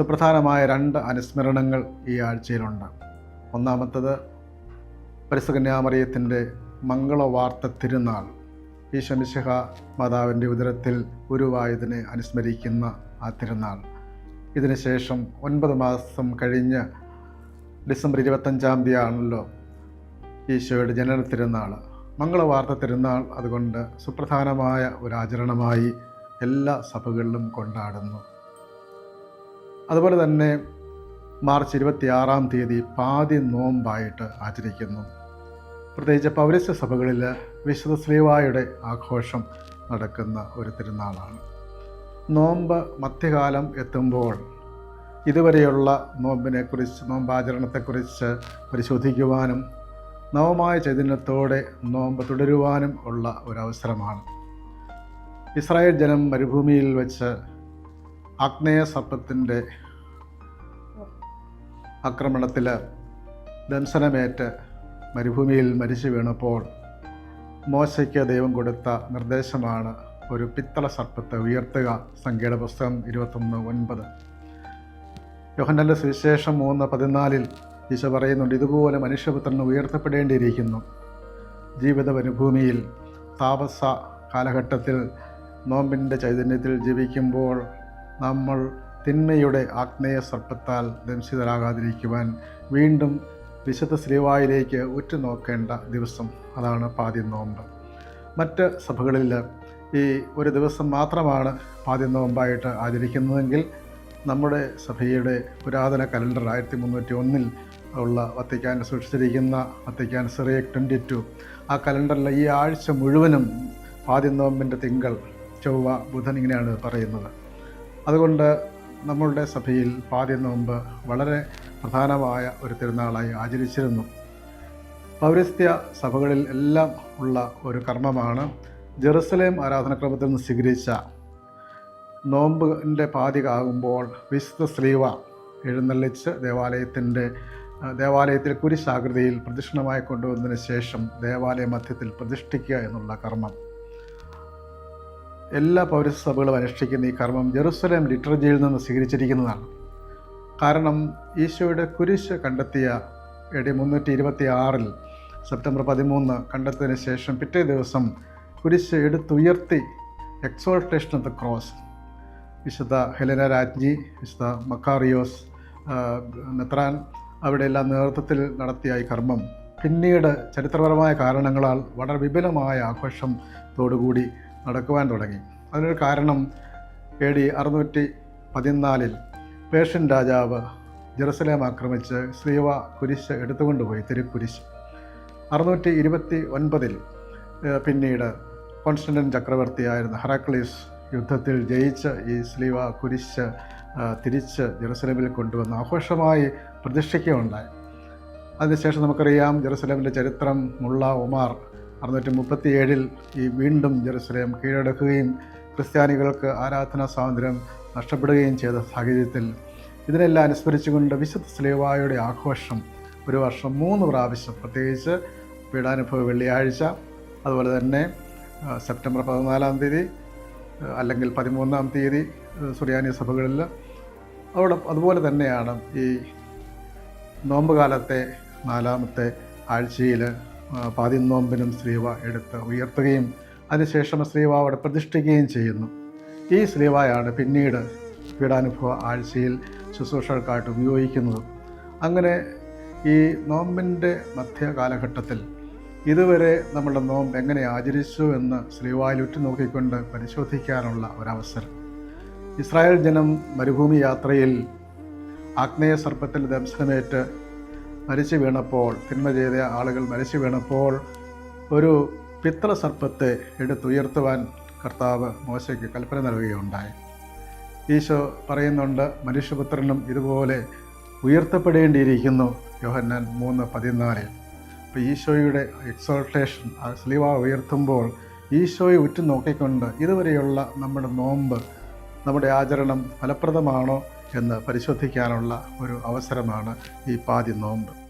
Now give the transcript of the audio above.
സുപ്രധാനമായ രണ്ട് അനുസ്മരണങ്ങൾ ഈ ആഴ്ചയിലുണ്ട്. ഒന്നാമത്തത് പരിസകന്യാമറിയത്തിന്റെ മംഗളവാർത്ത തിരുനാൾ. ഈ ശമിശിഹ മാതാവിന്റെ ഉദരത്തിൽ ഉരുവായതിനെ അനുസ്മരിക്കുന്ന ആ തിരുനാൾ. ഇതിനുശേഷം ഒൻപത് മാസം കഴിഞ്ഞ് ഡിസംബർ ഇരുപത്തഞ്ചാം തീയതി ആണല്ലോ ഈശോയുടെ ജനന തിരുനാൾ. മംഗളവാർത്ത തിരുനാൾ അതുകൊണ്ട് സുപ്രധാനമായ ഒരു ആചരണമായി എല്ലാ സഭകളിലും കൊണ്ടാടുന്നു. അതുപോലെ തന്നെ മാർച്ച് ഇരുപത്തിയാറാം തീയതി പാതി നോമ്പായിട്ട് ആചരിക്കുന്നു. പ്രത്യേകിച്ച് പൗരസ്യ സഭകളിൽ വിശുദ്ധ ശ്രീവായുടെ ആഘോഷം നടക്കുന്ന ഒരു തിരുനാളാണ്. നോമ്പ് മധ്യകാലം എത്തുമ്പോൾ ഇതുവരെയുള്ള നോമ്പിനെക്കുറിച്ച് നോമ്പാചരണത്തെക്കുറിച്ച് പരിശോധിക്കുവാനും നവമായ ചൈതന്യത്തോടെ നോമ്പ് തുടരുവാനും ഉള്ള ഒരവസരമാണ് ഇസ്രായേൽ ജനം മരുഭൂമിയിൽ വെച്ച് ആഗ്നേയ സർപ്പത്തിന്റെ ആക്രമണത്തിൽ ദംശനമേറ്റ് മരുഭൂമിയിൽ മരിച്ചു വീണപ്പോൾ മോശയ്ക്ക് ദൈവം കൊടുത്ത നിർദ്ദേശമാണ് ഒരു പിത്തള സർപ്പത്തെ ഉയർത്തുക. സംഖ്യയുടെ പുസ്തകം ഇരുപത്തൊന്ന് ഒൻപത്. യോഹന്നന്റെ സുവിശേഷം മൂന്ന് പതിനാലിൽ ഈശോ പറയുന്നുണ്ട് ഇതുപോലെ മനുഷ്യപുത്രൻ ഉയർത്തപ്പെടേണ്ടിയിരിക്കുന്നു. ജീവിത മരുഭൂമിയിൽ താപസ കാലഘട്ടത്തിൽ നോമ്പിന്റെ ചൈതന്യത്തിൽ ജീവിക്കുമ്പോൾ നമ്മൾ തിന്മയുടെ ആഗ്നേയ സർപ്പത്താൽ ദംശിതരാകാതിരിക്കുവാൻ വീണ്ടും വിശുദ്ധ ശ്രീവായിലേക്ക് ഉറ്റുനോക്കേണ്ട ദിവസം അതാണ് പാതി നോമ്പ്. മറ്റ് സഭകളിൽ ഈ ഒരു ദിവസം മാത്രമാണ് പാതി നോമ്പായിട്ട് ആചരിക്കുന്നതെങ്കിൽ നമ്മുടെ സഭയുടെ പുരാതന കലണ്ടർ ആയിരത്തി മുന്നൂറ്റി ഒന്നിൽ ഉള്ള വത്തിക്കാൻ സൂക്ഷിച്ചിരിക്കുന്ന വത്തിക്കാൻ സിറിയ ട്വന്റി ടു ആ കലണ്ടറിൽ ഈ ആഴ്ച മുഴുവനും പാതി നോമ്പിന്റെ തിങ്കൾ ചൊവ്വ ബുധൻ ഇങ്ങനെയാണ് പറയുന്നത്. അതുകൊണ്ട് നമ്മളുടെ സഭയിൽ പാതി നോമ്പ് വളരെ പ്രധാനമായ ഒരു തിരുനാളായി ആചരിച്ചിരുന്നു. പൗരസ്ത്യ സഭകളിൽ എല്ലാം ഉള്ള ഒരു കർമ്മമാണ് ജെറുസലേം ആരാധനക്രമത്തിൽ നിന്ന് സ്വീകരിച്ച. നോമ്പിന്റെ പാതികാകുമ്പോൾ വിശുദ്ധ ശ്രീവ എഴുന്നള്ളിച്ച് ദേവാലയത്തിന്റെ ദേവാലയത്തിൽ കുരിശാകൃതിയിൽ പ്രദക്ഷിണമായി കൊണ്ടുവന്നതിന് ശേഷം ദേവാലയ മധ്യത്തിൽ പ്രതിഷ്ഠിക്കുക എന്നുള്ള കർമ്മം. എല്ലാ പൗരസഭകളും അനുഷ്ഠിക്കുന്ന ഈ കർമ്മം ജെറുസലേം ലിറ്റർജിയിൽ നിന്ന് സ്വീകരിച്ചിരിക്കുന്നതാണ്. കാരണം ഈശോയുടെ കുരിശ് കണ്ടെത്തിയ എ ഡി മുന്നൂറ്റി ഇരുപത്തി ആറിൽ സെപ്റ്റംബർ പതിമൂന്ന് കണ്ടെത്തിയതിന് ശേഷം പിറ്റേ ദിവസം കുരിശ് എടുത്തുയർത്തി എക്സോൾട്ടേഷൻ ഓഫ് ദ ക്രോസ്. വിശുദ്ധ ഹെലന രാജ്ഞി വിശുദ്ധ മക്കാറിയോസ് മെത്രാൻ അവിടെയെല്ലാം നേതൃത്വത്തിൽ നടത്തിയ ഈ കർമ്മം പിന്നീട് ചരിത്രപരമായ കാരണങ്ങളാൽ വളരെ വിപുലമായ ആഘോഷത്തോടുകൂടി നടക്കുവാൻ തുടങ്ങി. അതിനൊരു കാരണം എ ഡി അറുന്നൂറ്റി പതിനാലിൽ പേർഷ്യൻ രാജാവ് ജെറുസലേം ആക്രമിച്ച് ശ്രീവ കുരിശ് എടുത്തുകൊണ്ടുപോയി തിരുക്കുരിശ്. അറുന്നൂറ്റി ഇരുപത്തി ഒൻപതിൽ പിന്നീട് കോൺസ്റ്റന്റൈൻ ചക്രവർത്തിയായിരുന്ന ഹറാക്ലീസ് യുദ്ധത്തിൽ ജയിച്ച് ഈ സ്ലീവ കുരിശ് തിരിച്ച് ജെറുസലേമിൽ കൊണ്ടുവന്ന് ആഘോഷമായി പ്രതിഷ്ഠിക്കുകയുണ്ടായി. അതിനുശേഷം നമുക്കറിയാം ജെറുസലേമിന്റെ ചരിത്രം മുള്ള ഉമാർ അറുന്നൂറ്റി മുപ്പത്തി ഏഴിൽ ഈ വീണ്ടും ജെറുസലേം കീഴടക്കുകയും ക്രിസ്ത്യാനികൾക്ക് ആരാധനാ സ്വാതന്ത്ര്യം നഷ്ടപ്പെടുകയും ചെയ്ത സാഹചര്യത്തിൽ ഇതിനെല്ലാം അനുസ്മരിച്ചുകൊണ്ട് വിശുദ്ധ സ്ലേവായുടെ ആഘോഷം ഒരു വർഷം മൂന്ന് പ്രാവശ്യം പ്രത്യേകിച്ച് പീഡാനുഭവ വെള്ളിയാഴ്ച അതുപോലെ തന്നെ സെപ്റ്റംബർ പതിനാലാം തീയതി അല്ലെങ്കിൽ പതിമൂന്നാം തീയതി സുറിയാനി സഭകളിൽ. അവിടെ അതുപോലെ തന്നെയാണ് ഈ നോമ്പ് കാലത്തെ നാലാമത്തെ ആഴ്ചയിൽ പാതി നോമ്പിനും ശ്രീവ എടുത്ത് ഉയർത്തുകയും അതിനുശേഷം ശ്രീവ അവിടെ പ്രതിഷ്ഠിക്കുകയും ചെയ്യുന്നു. ഈ ശ്രീവായാണ് പിന്നീട് പീഡാനുഭവ ആഴ്ചയിൽ ശുശ്രൂഷകൾക്കായിട്ട് ഉപയോഗിക്കുന്നത്. അങ്ങനെ ഈ നോമ്പിന്റെ മധ്യ കാലഘട്ടത്തിൽ ഇതുവരെ നമ്മുടെ നോമ്പ് എങ്ങനെ ആചരിച്ചു എന്ന് ശ്രീവായിൽ ഉറ്റുനോക്കിക്കൊണ്ട് പരിശോധിക്കാനുള്ള ഒരവസരം. ഇസ്രായേൽ ജനം മരുഭൂമി യാത്രയിൽ ആഗ്നേയ സർപ്പത്തിൽ ദംശനമേറ്റ് മരിച്ചു വീണപ്പോൾ തിന്മ ചെയ്ത ആളുകൾ മരിച്ചു വീണപ്പോൾ ഒരു പിത്തള സർപ്പത്തെ എടുത്തുയർത്തുവാൻ കർത്താവ് മോശയ്ക്ക് കൽപ്പന നൽകുകയുണ്ടായി. ഈശോ പറയുന്നുണ്ട് മനുഷ്യപുത്രനും ഇതുപോലെ ഉയർത്തപ്പെടേണ്ടിയിരിക്കുന്നു. യോഹന്നാൻ മൂന്ന് പതിനാലിൽ അപ്പോൾ ഈശോയുടെ എക്സോൾട്ടേഷൻ ആ സ്ലീവ ഉയർത്തുമ്പോൾ ഈശോയെ ഉറ്റുനോക്കിക്കൊണ്ട് ഇതുവരെയുള്ള നമ്മുടെ നോമ്പ് നമ്മുടെ ആചരണം ഫലപ്രദമാണോ? എന്ന് പരിശോധിക്കാനുള്ള ഒരു അവസരമാണ് ഈ പാതി നോമ്പ്.